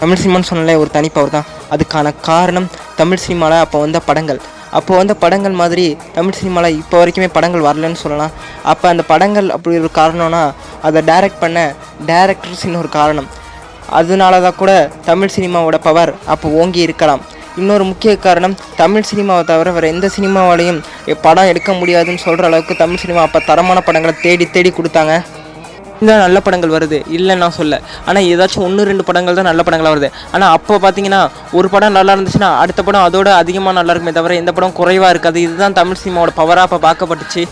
தமிழ் சினிமான்னு சொன்னாலே ஒரு தனிப்பவர் தான். அதுக்கான காரணம் தமிழ் சினிமாவில் அப்போ வந்த படங்கள். அப்போ வந்த படங்கள் மாதிரி தமிழ் சினிமாவில் இப்போ வரைக்குமே படங்கள் வரலன்னு சொல்லலாம். அப்போ அந்த படங்கள் அப்படி ஒரு காரணம்னா அதை டைரக்ட் பண்ண டேரக்டர்ஸ் ஒரு காரணம். அதனால தான் கூட தமிழ் சினிமாவோட பவர் அப்போ ஓங்கி இருக்கலாம். இன்னொரு முக்கிய காரணம் தமிழ் சினிமாவை தவிர வேறு எந்த சினிமாவாலையும் படம் எடுக்க முடியாதுன்னு சொல்கிற அளவுக்கு தமிழ் சினிமா அப்போ தரமான படங்களை தேடி தேடி கொடுத்தாங்க. இந்த நல்ல படங்கள் வருது. இல்லைன்னு நான் சொல்ல. ஆனால் ஏதாச்சும் ஒன்று ரெண்டு படங்கள் தான் நல்ல படங்களாக வருது. ஆனால் அப்போ பார்த்தீங்கன்னா ஒரு படம் நல்லா இருந்துச்சுன்னா அடுத்த படம் அதோட அதிகமாக நல்லா இருக்குமே தவிர எந்த படம் குறைவாக இருக்காது. இதுதான் தமிழ் சினிமாவோட பவராக அப்போ பார்க்கப்பட்டுச்சு.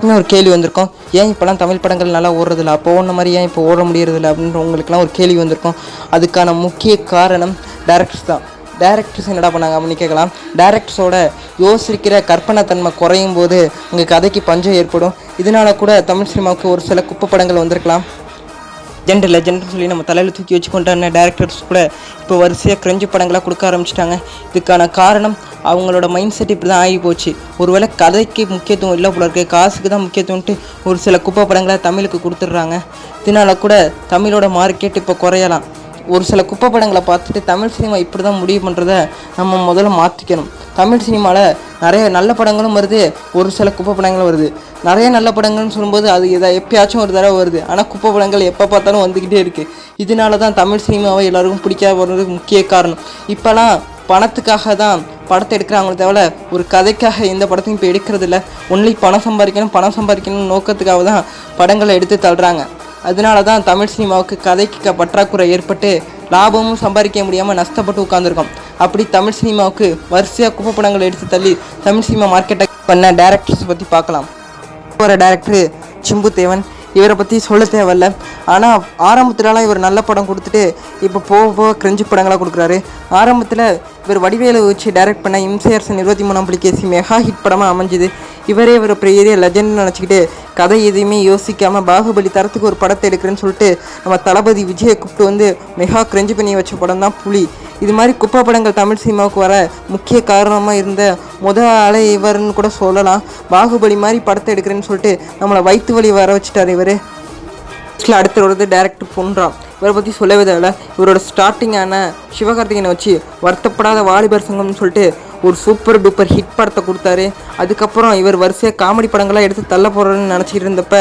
இன்னும் ஒரு கேள்வி வந்திருக்கும். ஏன் இப்போலாம் தமிழ் படங்கள் நல்லா ஓடுறதில்ல? அப்போ ஓடின மாதிரி ஏன் இப்போ ஓட முடியறதில்ல? அப்படின்ற உங்களுக்குலாம் ஒரு கேள்வி வந்திருக்கும். அதுக்கான முக்கிய காரணம் டேரக்டர்ஸ் தான். டேரக்டர்ஸ் என்னடா பண்ணாங்க? அப்படின்னு கேட்கலாம். டேரக்டர்ஸோட யோசிக்கிற கற்பனை தன்மை குறையும் போது உங்கள் கதைக்கு பஞ்சம் ஏற்படும். இதனால கூட தமிழ் சினிமாவுக்கு ஒரு சில குப்பை படங்கள் வந்திருக்கலாம் லெஜெண்ட் லெஜெண்ட்னு சொல்லி நம்ம தலையில் தூக்கி வச்சு கொண்டாடின டேரக்டர்ஸ் கூட இப்போ வரிசையாக கிரஞ்சு படங்களாக கொடுக்க ஆரம்பிச்சிட்டாங்க. இதுக்கான காரணம் அவங்களோட மைண்ட் செட் இப்படி தான் ஆகி போச்சு. ஒருவேளை கதைக்கு முக்கியத்துவம் இல்லை போல இருக்குது காசுக்கு தான் முக்கியத்துவம்ட்டு ஒரு சில குப்பை படங்களை தமிழுக்கு கொடுத்துட்றாங்க. இதனால் கூட தமிழோட மார்க்கெட் இப்போ குறையலாம். ஒரு சில குப்பை படங்களை பார்த்துட்டு தமிழ் சினிமா இப்படி தான் முடிவு பண்ணுறத நம்ம முதல்ல மாற்றிக்கணும் தமிழ் சினிமாவில் நிறைய நல்ல படங்களும் வருது ஒரு சில குப்பை படங்களும் வருது. நிறைய நல்ல படங்கள்னு சொல்லும்போது அது எதா எப்பயாச்சும் ஒரு தடவை வருது. ஆனால் குப்பை படங்கள் எப்போ பார்த்தாலும் வந்துக்கிட்டே இருக்குது இதனால தான் தமிழ் சினிமாவை எல்லாருக்கும் பிடிக்காத போகிறதுக்கு முக்கிய காரணம். இப்போலாம் பணத்துக்காக தான் படத்தை எடுக்கிறாங்களே தவிர ஒரு கதைக்காக எந்த படத்தையும் இப்போ எடுக்கிறது இல்லை ஒன்லி பணம் சம்பாதிக்கணும் பணம் சம்பாதிக்கணும்னு நோக்கத்துக்காக தான் படங்களை எடுத்து தள்ளுறாங்க. அதனால தான் தமிழ் சினிமாவுக்கு கதைக்கு பற்றாக்குறை ஏற்பட்டு லாபமும் சம்பாதிக்க முடியாமல் நஷ்டப்பட்டு உட்காந்துருக்கோம் அப்படி தமிழ் சினிமாவுக்கு வரிசையாக குப்பை எடுத்து தள்ளி தமிழ் சினிமா மார்க்கெட்டை பண்ண டேரக்டர்ஸ் பற்றி பார்க்கலாம். போகிற டேரக்டர் சிம்பு தேவன். இவரை பற்றி சொல்ல தேவையில்ல. ஆனால் ஆரம்பத்திலலாம் இவர் நல்ல படம் கொடுத்துட்டு இப்போ போக போக கிரிஞ்சு படங்களாக கொடுக்குறாரு. ஆரம்பத்தில் இவர் வடிவேலு வச்சு டைரக்ட் பண்ண இம்சையரசன் இருபத்தி மூணாம் புலிகேசி மெகா ஹிட் படமாக அமைஞ்சுது. இவரே இவர் பெரிய லெஜண்ட்னு நினச்சிக்கிட்டு கதை எதையுமே யோசிக்காமல் பாகுபலி தரத்துக்கு ஒரு படத்தை எடுக்கிறேன்னு சொல்லிட்டு நம்ம தளபதி விஜயை கூப்பிட்டு வந்து மெகா கிரெஞ்சு பண்ணி வச்ச படம் தான் புலி. இது மாதிரி குப்பை படங்கள் தமிழ் சினிமாவுக்கு வர முக்கிய காரணமாக இருந்த முத ஆளே இவர்னு கூட சொல்லலாம். பாகுபலி மாதிரி படத்தை எடுக்கிறேன்னு சொல்லிட்டு நம்மளை வயிற்று வலி வர வச்சுட்டார் இவர். அடுத்த அடுத்து வருது டேரக்டர் இவரை பற்றி சொல்லவே தேவையில்ல. இவரோட ஸ்டார்டிங்கான சிவகார்த்திகனை வச்சு வருத்தப்படாத வாலிபர் சங்கம்னு சொல்லிட்டு ஒரு சூப்பர் டூப்பர் ஹிட் படத்தை கொடுத்தாரு. அதுக்கப்புறம் இவர் வரிசையாக காமெடி படங்களாக எடுத்து தள்ள போகிறோன்னு நினச்சிட்டு இருந்தப்ப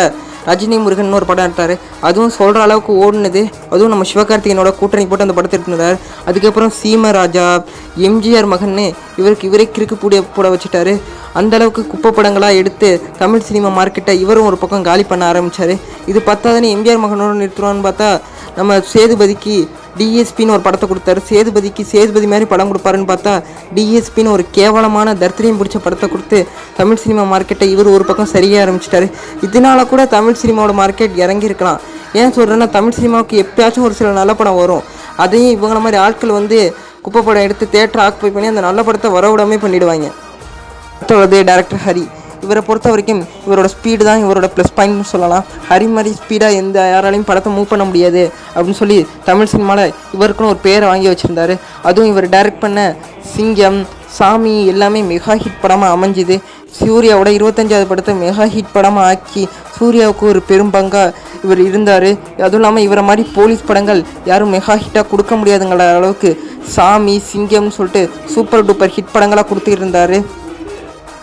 ரஜினி முருகன் ஒரு படம் எடுத்தார். அதுவும் சொல்கிற அளவுக்கு ஓடினது. அதுவும் நம்ம சிவகார்த்திகேயனோட கூட்டணி போட்டு அந்த படத்தை எடுத்துருந்தார் அதுக்கப்புறம் சீமராஜா எம்ஜிஆர் மகன்னு இவருக்கு இவரே கிறுக்கு பூடிய போட வச்சுட்டாரு. அந்த அளவுக்கு குப்பை படங்களாக எடுத்து தமிழ் சினிமா மார்க்கெட்டை இவரும் ஒரு பக்கம் காலி பண்ண ஆரம்பித்தார் இது பத்தாதுன்னு எம்ஜிஆர் மகனோட நிறுத்துவான்னு பார்த்தா நம்ம சேதுபதிக்கு டிஎஸ்பின்னு ஒரு படத்தை கொடுத்தாரு. சேதுபதிக்கு சேதுபதி மாதிரி படம் கொடுப்பாருன்னு பார்த்தா டிஎஸ்பின்னு ஒரு கேவலமான தர்த்திரியம் பிடிச்ச படத்தை கொடுத்து தமிழ் சினிமா மார்க்கெட்டை இவர் ஒரு பக்கம் சரியாக ஆரம்பிச்சிட்டாரு. இதனால கூட தமிழ் சினிமாவோட மார்க்கெட் இறங்கியிருக்கலாம். ஏன் சொல்கிறேன்னா தமிழ் சினிமாவுக்கு எப்பயாச்சும் ஒரு சில நல்ல படம் வரும். அதையும் இவங்கள மாதிரி ஆட்கள் வந்து குப்பை படம் எடுத்து தேட்டரை ஆக்குப்பை பண்ணி அந்த நல்ல படத்தை வர விடாமே பண்ணிடுவாங்க. அடுத்தது டேரக்டர் ஹரி. இவரை பொறுத்த வரைக்கும் இவரோட ஸ்பீடு தான் இவரோட ப்ளஸ் பாயிண்ட்னு சொல்லலாம். ஹரி மாதிரி ஸ்பீடாக எந்த யாராலையும் படத்தை மூவ் பண்ண முடியாது அப்படின்னு சொல்லி தமிழ் சினிமாவில் இவருக்குன்னு ஒரு பேரை வாங்கி வச்சுருந்தாரு. அதுவும் இவர் டைரக்ட் பண்ண சிங்கம் சாமி எல்லாமே மெகா ஹிட் படமாக அமைஞ்சுது. சூர்யாவோட இருபத்தஞ்சாவது படத்தை மெகா ஹிட் படமாக ஆக்கி சூர்யாவுக்கு ஒரு பெரும் பங்காக இவர் இருந்தார். அதுவும் இல்லாமல் இவரை மாதிரி போலீஸ் படங்கள் யாரும் மெகா ஹிட்டாக கொடுக்க முடியாதுங்கிற அளவுக்கு சாமி சிங்கம்னு சொல்லிட்டு சூப்பர் டூப்பர் ஹிட் படங்களாக கொடுத்துருந்தாரு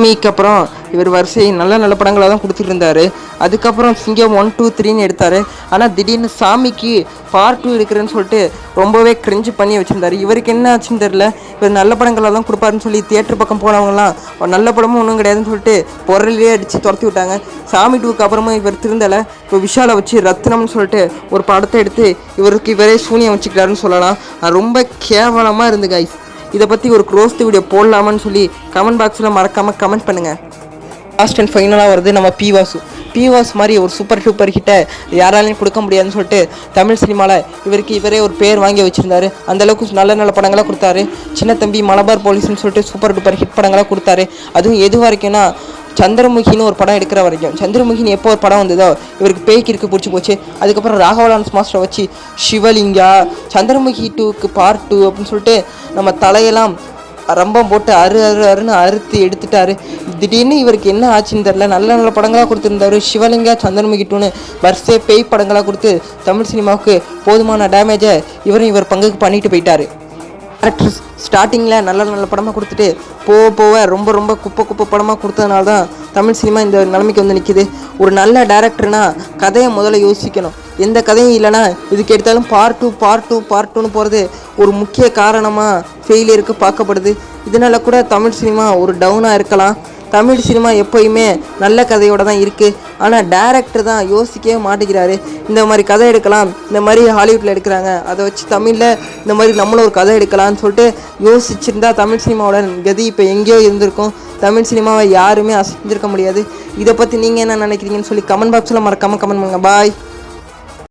மீக்கு அப்புறம் இவர் வரிசை நல்ல நல்ல படங்களாக தான் கொடுத்துட்ருந்தாரு. அதுக்கப்புறம் சிங்கம் ஒன் டூ த்ரீன்னு எடுத்தார். ஆனால் திடீர்னு சாமிக்கு பார்ட் டூ எடுக்கிறேன்னு சொல்லிட்டு ரொம்பவே கிரிஞ்சு பண்ணி வச்சுருந்தார். இவருக்கு என்ன ஆச்சுன்னு தெரில இவர் நல்ல படங்களாக தான் கொடுப்பாருன்னு சொல்லி தியேட்டர் பக்கம் போனவங்கலாம் "ஒரு நல்ல படமும் ஒன்றும் கிடையாதுன்னு சொல்லிட்டு பொருளிலே அடித்து துரத்தி விட்டாங்க. சாமி டூக்கு அப்புறமா இவர் திருந்தலை. இப்போ விஷாலை வச்சு ரத்னம்னு சொல்லிட்டு ஒரு படத்தை எடுத்து இவருக்கு இவரே சூனியம் வச்சுக்கிறாருன்னு சொல்லலாம். ரொம்ப கேவலமாக இருந்து கைஸ் இதை பற்றி ஒரு க்ரோஸ்ட் வீடியோ போடலாமான்னு சொல்லி கமெண்ட் பாக்ஸில் மறக்காமல் கமெண்ட் பண்ணுங்கள் லாஸ்ட் அண்ட் ஃபைனலாக வருது நம்ம பி வாசு. பி மாதிரி ஒரு சூப்பர் டூப்பர் ஹிட்டை யாராலையும் கொடுக்க முடியாதுன்னு சொல்லிட்டு தமிழ் சினிமாவில் இவருக்கு இவரே ஒரு பேர் வாங்கி வச்சுருந்தாரு. அந்தளவுக்கு நல்ல நல்ல படங்களாக கொடுத்தாரு. சின்ன தம்பி மலபார் போலீஸ்னு சொல்லிட்டு சூப்பர் டூப்பர் ஹிட் படங்களாக கொடுத்தாரு. அதுவும் எது வரைக்கும்னா சந்திரமுகின்னு ஒரு படம் எடுக்கிற வரைக்கும். சந்திரமுகின்னு எப்போ ஒரு படம் வந்ததோ இவருக்கு பேய்க்கு இருக்கு பிடிச்சி போச்சு. அதுக்கப்புறம் ராகவலான்ஸ் மாஸ்டரை வச்சு சிவலிங்கா சந்திரமுகி டூக்கு பார்ட் டூ அப்படின்னு சொல்லிட்டு நம்ம தலையெல்லாம் ரம்பம் போட்டு அரு அரு அருன்னு அறுத்து எடுத்துட்டாரு. திடீர்னு இவருக்கு என்ன ஆச்சுன்னு தெரில நல்ல நல்ல படங்களாக கொடுத்துருந்தாரு. சிவலிங்கா சந்திரமுகி டூன்னு வரிசை பேய் படங்களாக கொடுத்து தமிழ் சினிமாவுக்கு போதுமான டேமேஜை இவரும் இவர் பங்குக்கு பண்ணிட்டு போயிட்டாரு. ஆக்ட்ரஸ் ஸ்டார்டிங்கில் நல்ல நல்ல படமாக கொடுத்துட்டு போக போக ரொம்ப ரொம்ப குப்பை குப்பை படமாக கொடுத்ததுனால தான் தமிழ் சினிமா இந்த நிலைமைக்கு வந்து நிற்கிது ஒரு நல்ல டேரக்டர்னால் கதையை முதல்ல யோசிக்கணும். எந்த கதையும் இல்லைன்னா இதுக்கு எடுத்தாலும் part two part two part டூன்னு போகிறது ஒரு முக்கிய காரணமாக ஃபெயிலியருக்கு பார்க்கப்படுது. இதனால கூட தமிழ் சினிமா ஒரு டவுனாக இருக்கலாம். தமிழ் சினிமா எப்போயுமே நல்ல கதையோட தான் இருக்குது ஆனால் டேரக்டர் தான் யோசிக்கவே மாட்டேங்கிறாரு. இந்த மாதிரி கதை எடுக்கலாம் இந்த மாதிரி ஹாலிவுட்டில் எடுக்கிறாங்க அதை வச்சு தமிழில் இந்த மாதிரி நம்மளும் ஒரு கதை எடுக்கலாம்னு சொல்லிட்டு யோசிச்சிருந்தா தமிழ் சினிமாவோட கதி இப்போ எங்கேயோ இருந்திருக்கும். தமிழ் சினிமாவை யாருமே அசைஞ்சிருக்க முடியாது. இதை பற்றி நீங்கள் என்ன நினைக்கிறீங்கன்னு சொல்லி கமெண்ட் பாக்ஸில் மறக்காமல் கமெண்ட் பண்ணுங்கள் பாய்